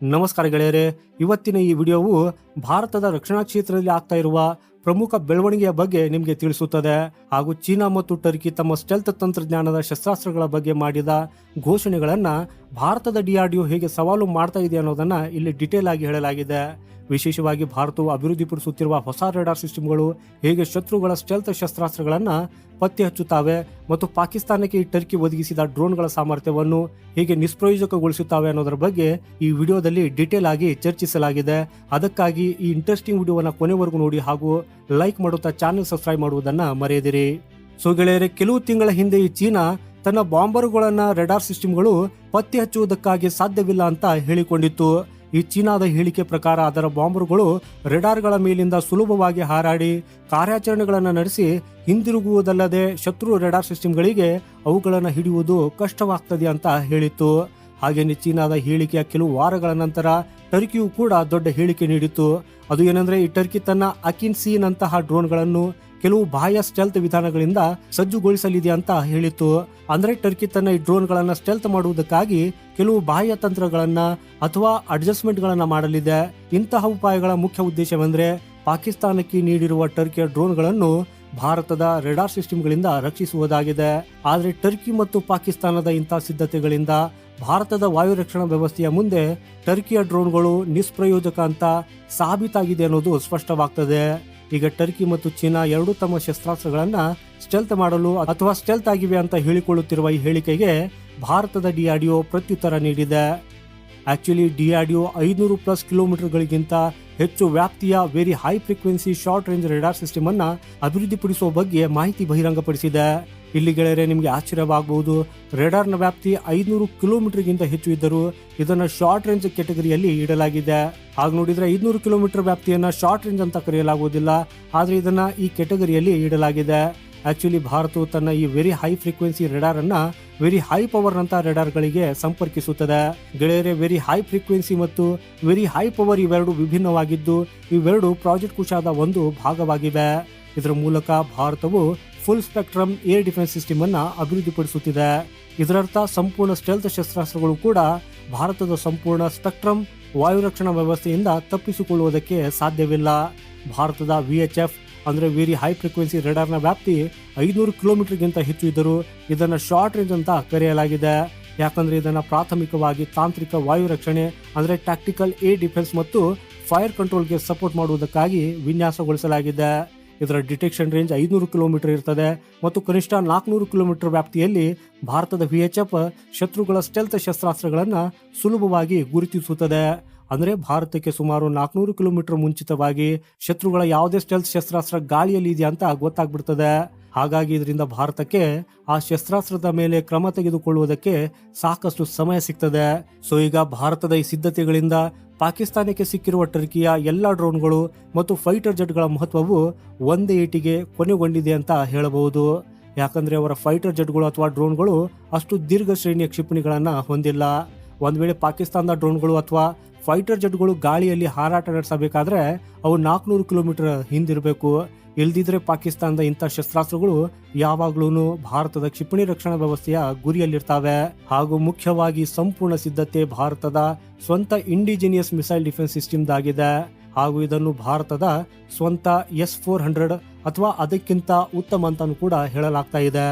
ನಮಸ್ಕಾರ ಗೆಳೆಯರೆ ಇವತ್ತಿನ ಈ ವಿಡಿಯೋವು ಭಾರತದ ರಕ್ಷಣಾ ಕ್ಷೇತ್ರದಲ್ಲಿ ಆಗ್ತಾ ಇರುವ ಪ್ರಮುಖ ಬೆಳವಣಿಗೆಯ ಬಗ್ಗೆ ನಿಮಗೆ ತಿಳಿಸುತ್ತದೆ. ಹಾಗೂ ಚೀನಾ ಮತ್ತು ಟರ್ಕಿ ತಮ್ಮ ಸ್ಟೆಲ್ತ್ ತಂತ್ರಜ್ಞಾನದ ಶಸ್ತ್ರಾಸ್ತ್ರಗಳ ಬಗ್ಗೆ ಮಾಡಿದ ಘೋಷಣೆಗಳನ್ನ ಭಾರತದ ಡಿಆರ್ಡಿಒ ಹೇಗೆ ಸವಾಲು ಮಾಡ್ತಾ ಇದೆ ಅನ್ನೋದನ್ನ ಇಲ್ಲಿ ಡಿಟೇಲ್ ಆಗಿ ಹೇಳಲಾಗಿದೆ. ವಿಶೇಷವಾಗಿ ಭಾರತವು ಅಭಿವೃದ್ಧಿಪಡಿಸುತ್ತಿರುವ ಹೊಸ ರೇಡಾರ್ ಸಿಸ್ಟಮ್ಗಳು ಹೇಗೆ ಶತ್ರುಗಳ ಸ್ಟೆಲ್ತ್ ಶಸ್ತ್ರಾಸ್ತ್ರಗಳನ್ನು ಪತ್ತೆ ಹಚ್ಚುತ್ತವೆ ಮತ್ತು ಪಾಕಿಸ್ತಾನಕ್ಕೆ ಈ ಟರ್ಕಿ ಒದಗಿಸಿದ ಡ್ರೋನ್ಗಳ ಸಾಮರ್ಥ್ಯವನ್ನು ಹೇಗೆ ನಿಷ್ಪ್ರಯೋಜಕಗೊಳಿಸುತ್ತವೆ ಅನ್ನೋದರ ಬಗ್ಗೆ ಈ ವಿಡಿಯೋದಲ್ಲಿ ಡಿಟೇಲ್ ಆಗಿ ಚರ್ಚಿಸಲಾಗಿದೆ. ಅದಕ್ಕಾಗಿ ಈ ಇಂಟ್ರೆಸ್ಟಿಂಗ್ ವಿಡಿಯೋವನ್ನು ಕೊನೆವರೆಗೂ ನೋಡಿ ಹಾಗೂ ಲೈಕ್ ಮಾಡುತ್ತಾ ಚಾನೆಲ್ ಸಬ್ಸ್ಕ್ರೈಬ್ ಮಾಡುವುದನ್ನು ಮರೆಯದಿರಿ. ಸೊ ಗೆಳೆಯರೆ, ಕೆಲವು ತಿಂಗಳ ಹಿಂದೆ ಈ ಚೀನಾ ತನ್ನ ಬಾಂಬರ್ಗಳನ್ನು ರೆಡಾರ್ ಸಿಸ್ಟಮ್ಗಳು ಪತ್ತೆ ಹಚ್ಚುವುದಕ್ಕಾಗಿ ಸಾಧ್ಯವಿಲ್ಲ ಅಂತ ಹೇಳಿಕೊಂಡಿತ್ತು. ಈ ಚೀನಾದ ಹೇಳಿಕೆ ಪ್ರಕಾರ ಅದರ ಬಾಂಬರ್ಗಳು ರೆಡಾರ್ಗಳ ಮೇಲಿಂದ ಸುಲಭವಾಗಿ ಹಾರಾಡಿ ಕಾರ್ಯಾಚರಣೆಗಳನ್ನು ನಡೆಸಿ ಹಿಂದಿರುಗುವುದಲ್ಲದೆ ಶತ್ರು ರೆಡಾರ್ ಸಿಸ್ಟಮ್ಗಳಿಗೆ ಅವುಗಳನ್ನು ಹಿಡಿಯುವುದು ಕಷ್ಟವಾಗ್ತದೆ ಅಂತ ಹೇಳಿತ್ತು. ಹಾಗೆಯೇ ಚೀನಾದ ಹೇಳಿಕೆಯ ಕೆಲವು ವಾರಗಳ ನಂತರ ಟರ್ಕಿಯು ಕೂಡ ದೊಡ್ಡ ಹೇಳಿಕೆ ನೀಡಿತ್ತು. ಅದು ಏನಂದ್ರೆ, ಈ ಟರ್ಕಿ ತನ್ನ ಅಕಿನ್ ಸೀನ್ ಅಂತಹ ಡ್ರೋನ್ಗಳನ್ನು ಕೆಲವು ಬಾಹ್ಯ ಸ್ಟೆಲ್ತ್ ವಿಧಾನಗಳಿಂದ ಸಜ್ಜುಗೊಳಿಸಲಿದೆ ಅಂತ ಹೇಳಿತ್ತು. ಅಂದ್ರೆ, ಟರ್ಕಿ ತನ್ನ ಈ ಡ್ರೋನ್ಗಳನ್ನ ಸ್ಟೆಲ್ತ್ ಮಾಡುವುದಕ್ಕಾಗಿ ಕೆಲವು ಬಾಹ್ಯ ತಂತ್ರಗಳನ್ನ ಅಥವಾ ಅಡ್ಜಸ್ಟ್ಮೆಂಟ್ ಗಳನ್ನ ಮಾಡಲಿದೆ. ಇಂತಹ ಉಪಾಯಗಳ ಮುಖ್ಯ ಉದ್ದೇಶವೆಂದ್ರೆ, ಪಾಕಿಸ್ತಾನಕ್ಕೆ ನೀಡಿರುವ ಟರ್ಕಿಯ ಡ್ರೋನ್ಗಳನ್ನು ಭಾರತದ ರೆಡಾರ್ ಸಿಸ್ಟಮ್ಗಳಿಂದ ರಕ್ಷಿಸುವುದಾಗಿದೆ. ಆದರೆ, ಟರ್ಕಿ ಮತ್ತು ಪಾಕಿಸ್ತಾನದ ಇಂತಹ ಸಿದ್ಧತೆಗಳಿಂದ ಭಾರತದ ವಾಯು ರಕ್ಷಣಾ ವ್ಯವಸ್ಥೆಯ ಮುಂದೆ ಟರ್ಕಿಯ ಡ್ರೋನ್ಗಳು ನಿಷ್ಪ್ರಯೋಜಕ ಅಂತ ಸಾಬೀತಾಗಿದೆ ಅನ್ನೋದು ಸ್ಪಷ್ಟವಾಗ್ತದೆ. ಈಗ ಟರ್ಕಿ ಮತ್ತು ಚೀನಾ ಎರಡೂ ತಮ್ಮ ಶಸ್ತ್ರಾಸ್ತ್ರಗಳನ್ನ ಸ್ಟೆಲ್ತ್ ಮಾಡಲು ಅಥವಾ ಸ್ಟೆಲ್ತ್ ಆಗಿವೆ ಅಂತ ಹೇಳಿಕೊಳ್ಳುತ್ತಿರುವ ಈ ಹೇಳಿಕೆಗೆ ಭಾರತದ ಡಿಆರ್ಡಿಒ ಪ್ರತ್ಯುತ್ತರ ನೀಡಿದೆ. ಆಕ್ಚುಲಿ ಡಿಆರ್ಡಿಒ ಐನೂರು ಪ್ಲಸ್ ಕಿಲೋಮೀಟರ್ಗಳಿಗಿಂತ ಹೆಚ್ಚು ವ್ಯಾಪ್ತಿಯ very high frequency short range radar system ಅನ್ನ ಅಭಿವೃದ್ಧಿಪಡಿಸುವ ಬಗ್ಗೆ ಮಾಹಿತಿ ಬಹಿರಂಗಪಡಿಸಿದೆ. ಇಲ್ಲಿ ಗೆಳೆಯರೆ, ನಿಮಗೆ ಆಶ್ಚರ್ಯವಾಗಬಹುದು. ರೆಡಾರ್ನ ವ್ಯಾಪ್ತಿ ಐದುನೂರು ಕಿಲೋಮೀಟರ್ಗಿಂತ ಹೆಚ್ಚು ಇದ್ದರೂ ಇದನ್ನು ಶಾರ್ಟ್ ರೇಂಜ್ ಕೆಟಗರಿಯಲ್ಲಿ ಇಡಲಾಗಿದೆ. ಹಾಗೆ ನೋಡಿದ್ರೆ ಐದುನೂರು ಕಿಲೋಮೀಟರ್ ವ್ಯಾಪ್ತಿಯನ್ನ ಶಾರ್ಟ್ ರೇಂಜ್ ಅಂತ ಕರೆಯಲಾಗುವುದಿಲ್ಲ. ಆದರೆ ಇದನ್ನು ಈ ಕೆಟಗರಿಯಲ್ಲಿ ಇಡಲಾಗಿದೆ. ಆಕ್ಚುಲಿ ಭಾರತವು ತನ್ನ ಈ ವೆರಿ ಹೈ ಫ್ರೀಕ್ವೆನ್ಸಿ ರೆಡಾರ್ ಅನ್ನ ವೆರಿ ಹೈ ಪವರ್ ಅಂತ ರೆಡಾರ್ ಗಳಿಗೆ ಸಂಪರ್ಕಿಸುತ್ತದೆ. ಗೆಳೆಯರೆ ವೆರಿ ಹೈ ಫ್ರೀಕ್ವೆನ್ಸಿ ಮತ್ತು ವೆರಿ ಹೈ ಪವರ್ ಇವೆರಡು ವಿಭಿನ್ನವಾಗಿದ್ದು, ಇವೆರಡು ಪ್ರಾಜೆಕ್ಟ್ ಕುಶಾದ ಒಂದು ಭಾಗವಾಗಿವೆ. ಇದರ ಮೂಲಕ ಭಾರತವು full spectrum air defence system ಅನ್ನ ಅಭಿವೃದ್ಧಿಪಡಿಸುತ್ತಿದೆ. ಇದರರ್ಥ ಸಂಪೂರ್ಣ ಸ್ಟೆಲ್ತ್ ಶಸ್ತ್ರಾಸ್ತ್ರಗಳು ಕೂಡ ಭಾರತದ ಸಂಪೂರ್ಣ ಸ್ಪೆಕ್ಟ್ರಮ್ ವಾಯು ರಕ್ಷಣಾ ವ್ಯವಸ್ಥೆಯಿಂದ ತಪ್ಪಿಸಿಕೊಳ್ಳುವುದಕ್ಕೆ ಸಾಧ್ಯವಿಲ್ಲ. ಭಾರತದ ವಿಎಚ್ಎಫ್ ಅಂದ್ರೆ ವೆರಿ ಹೈ ಫ್ರೀಕ್ವೆನ್ಸಿ ರೆಡಾರ್ನ ವ್ಯಾಪ್ತಿ ಐನೂರು ಕಿಲೋಮೀಟರ್ಗಿಂತ ಹೆಚ್ಚು ಇದ್ದರೂ ಇದನ್ನು ಶಾರ್ಟ್ ರೇಂಜ್ ಅಂತ ಕರೆಯಲಾಗಿದೆ. ಯಾಕಂದ್ರೆ ಇದನ್ನು ಪ್ರಾಥಮಿಕವಾಗಿ ತಾಂತ್ರಿಕ ವಾಯು ರಕ್ಷಣೆ ಅಂದ್ರೆ ಟ್ಯಾಕ್ಟಿಕಲ್ ಏರ್ ಡಿಫೆನ್ಸ್ ಮತ್ತು ಫೈರ್ ಕಂಟ್ರೋಲ್ಗೆ ಸಪೋರ್ಟ್ ಮಾಡುವುದಕ್ಕಾಗಿ ವಿನ್ಯಾಸಗೊಳಿಸಲಾಗಿದೆ. ಇದರ ಡಿಟೆಕ್ಷನ್ ರೇಂಜ್ ಐದುನೂರು ಕಿಲೋಮೀಟರ್ ಇರ್ತದೆ ಮತ್ತು ಕನಿಷ್ಠ ನಾಲ್ಕುನೂರು ಕಿಲೋಮೀಟರ್ ವ್ಯಾಪ್ತಿಯಲ್ಲಿ ಭಾರತದ ವಿಎಚ್ಎಫ್ ಶತ್ರುಗಳ ಸ್ಟೆಲ್ತ್ ಶಸ್ತ್ರಾಸ್ತ್ರಗಳನ್ನು ಸುಲಭವಾಗಿ ಗುರುತಿಸುತ್ತದೆ. ಅಂದರೆ ಭಾರತಕ್ಕೆ ಸುಮಾರು ನಾಲ್ಕುನೂರು ಕಿಲೋಮೀಟರ್ ಮುಂಚಿತವಾಗಿ ಶತ್ರುಗಳ ಯಾವುದೇ ಸ್ಟೆಲ್ತ್ ಶಸ್ತ್ರಾಸ್ತ್ರ ಗಾಳಿಯಲ್ಲಿ ಇದೆಯಾ ಅಂತ ಗೊತ್ತಾಗ್ಬಿಡ್ತದೆ. ಹಾಗಾಗಿ ಇದರಿಂದ ಭಾರತಕ್ಕೆ ಆ ಶಸ್ತ್ರಾಸ್ತ್ರದ ಮೇಲೆ ಕ್ರಮ ತೆಗೆದುಕೊಳ್ಳುವುದಕ್ಕೆ ಸಾಕಷ್ಟು ಸಮಯ ಸಿಗ್ತದೆ. ಸೊ ಈಗ ಭಾರತದ ಈ ಸಿದ್ಧತೆಗಳಿಂದ ಪಾಕಿಸ್ತಾನಕ್ಕೆ ಸಿಕ್ಕಿರುವ ಟರ್ಕಿಯ ಎಲ್ಲ ಡ್ರೋನ್ಗಳು ಮತ್ತು ಫೈಟರ್ ಜೆಟ್ಗಳ ಮಹತ್ವವು ಒಂದೇ ಏಟಿಗೆ ಕೊನೆಗೊಂಡಿದೆ ಅಂತ ಹೇಳಬಹುದು. ಯಾಕಂದ್ರೆ ಅವರ ಫೈಟರ್ ಜೆಟ್ಗಳು ಅಥವಾ ಡ್ರೋನ್ಗಳು ಅಷ್ಟು ದೀರ್ಘ ಶ್ರೇಣಿಯ ಕ್ಷಿಪಣಿಗಳನ್ನು ಹೊಂದಿಲ್ಲ. ಒಂದ್ ವೇಳೆ ಪಾಕಿಸ್ತಾನದ ಡ್ರೋನ್ಗಳು ಅಥವಾ ಫೈಟರ್ ಜೆಟ್ಗಳು ಗಾಳಿಯಲ್ಲಿ ಹಾರಾಟ ನಡೆಸಬೇಕಾದ್ರೆ ಅವು ನಾಲ್ಕುನೂರು ಕಿಲೋಮೀಟರ್ ಹಿಂದಿರಬೇಕು. ಇಲ್ದಿದ್ರೆ ಪಾಕಿಸ್ತಾನದ ಇಂಥ ಶಸ್ತ್ರಾಸ್ತ್ರಗಳು ಯಾವಾಗ್ಲೂ ಭಾರತದ ಕ್ಷಿಪಣಿ ರಕ್ಷಣಾ ವ್ಯವಸ್ಥೆಯ ಗುರಿಯಲ್ಲಿರ್ತಾವೆ. ಹಾಗೂ ಮುಖ್ಯವಾಗಿ ಸಂಪೂರ್ಣ ಸಿದ್ಧತೆ ಭಾರತದ ಸ್ವಂತ ಇಂಡಿಜಿನಿಯಸ್ ಮಿಸೈಲ್ ಡಿಫೆನ್ಸ್ ಸಿಸ್ಟಮ್ ಆಗಿದೆ ಹಾಗೂ ಇದನ್ನು ಭಾರತದ ಸ್ವಂತ ಎಸ್ ಫೋರ್ ಹಂಡ್ರೆಡ್ ಅಥವಾ ಅದಕ್ಕಿಂತ ಉತ್ತಮ ಅಂತಾನು ಕೂಡ ಹೇಳಲಾಗ್ತಾ ಇದೆ.